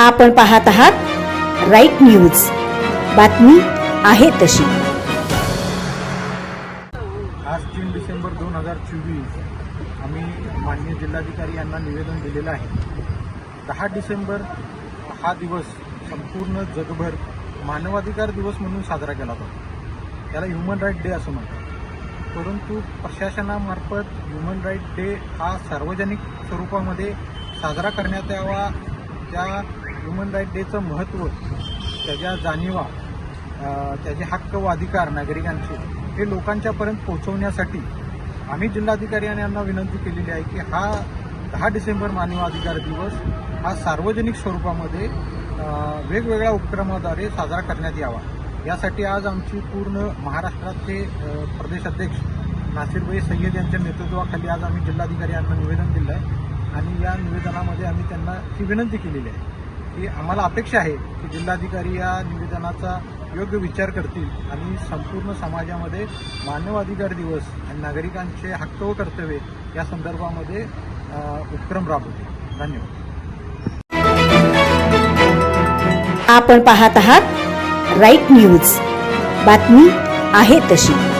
आपण पाहत आहात राईट न्यूज. बातमी आहे तशी. आज तीन डिसेंबर दोन हजार चोवीस आम्ही माननीय जिल्हाधिकारी यांना निवेदन दिलेलं आहे. दहा डिसेंबर हा दिवस संपूर्ण जगभर मानवाधिकार दिवस म्हणून साजरा केला जातो. त्याला ह्युमन राईट डे असं म्हणतात. परंतु प्रशासनामार्फत ह्युमन राईट डे हा सार्वजनिक स्वरूपामध्ये साजरा करण्यात यावा त्या ह्युमन राईट डेचं महत्त्व त्याच्या जाणीवा त्याचे हक्क व अधिकार नागरिकांचे हे लोकांच्यापर्यंत पोहोचवण्यासाठी आम्ही जिल्हाधिकारी यांना विनंती केलेली आहे की हा दहा डिसेंबर मानवाधिकार दिवस हा सार्वजनिक स्वरूपामध्ये वेगवेगळ्या उपक्रमाद्वारे साजरा करण्यात यावा. यासाठी आज आमची पूर्ण महाराष्ट्राचे प्रदेशाध्यक्ष नासिरभाई सय्यद यांच्या नेतृत्वाखाली आज आम्ही जिल्हाधिकारी यांना निवेदन दिलं आहे या निवेदनामध्ये आम्ही त्यांना ही विनंती केलेली आहे की आम्हाला अपेक्षा आहे की जिल्हाधिकारी या निवेदनाचा योग्य विचार करतील आणि संपूर्ण समाजामध्ये मानवाधिकार दिवस आणि नागरिकांचे हक्क व कर्तव्य या संदर्भामध्ये उपक्रम राबवतील धन्यवाद. आपण पाहत आहात राईट न्यूज. बातमी आहे तशी.